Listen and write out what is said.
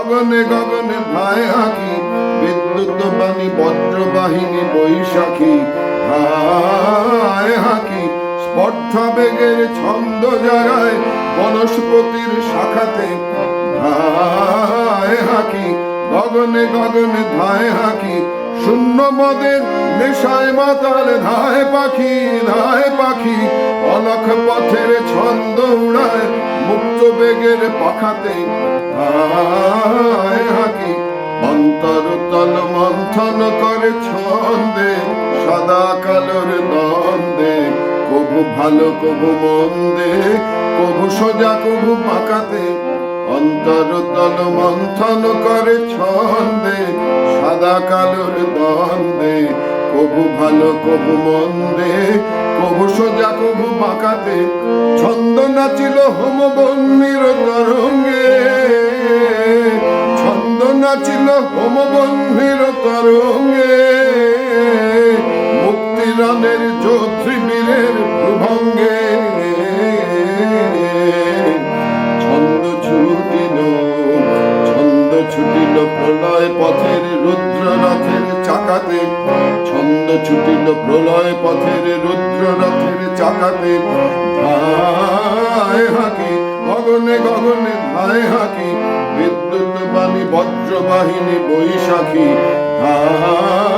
গগনে গগনে ভাই আঁকি বিদ্যুৎ বাণী, বজ্রবাহিনী, বৈশাখী, হায় হাকি, স্পর্ধা বেগের ছন্দ জাগায় বনস্পতির শাখাতে হাকি, গগনে গগনে ধায় হাঁকি শূন্য মদের নেশায় মাতাল, ধায় পাখি ধায় পাখি অলখ পথের ছন্দ উড়ায়, মুক্ত বেগের পাখাতে হাকি। অন্তর তল, মন্থন করে ছন্দে, সাদা কালোর দ্বন্দ্বে কবু ভালো, কবু মন্দে, কবু সোজা, কবু পাকাতে। অন্তর, তল, মন্থন করে ছন্দে, সাদা কালোর দ্বন্দ্বে কবু ভালো, কবু মন্দে, কবু সোজা, কবু বাঁকাতে। ছন্দ নাচিল হোম বন্দির তরঙ্গে। ছন্দ নাচিল হোম বন্দির তরঙ্গে। মুক্তিরানের যোদ্ধী বীরের ভঙ্গে ছন্দ ছুটিল ছন্দ ছুটিল প্রলয় পথের রুদ্র চাকাতে ছন্দ ছুটিল প্রলয় পথের রুদ্র রথের চাকাতে। ধায় হাকি, গগনে গগনে ধায় হাকি বিদ্যুৎ বাণী বজ্রবাহিনী বৈশাখী। হাকি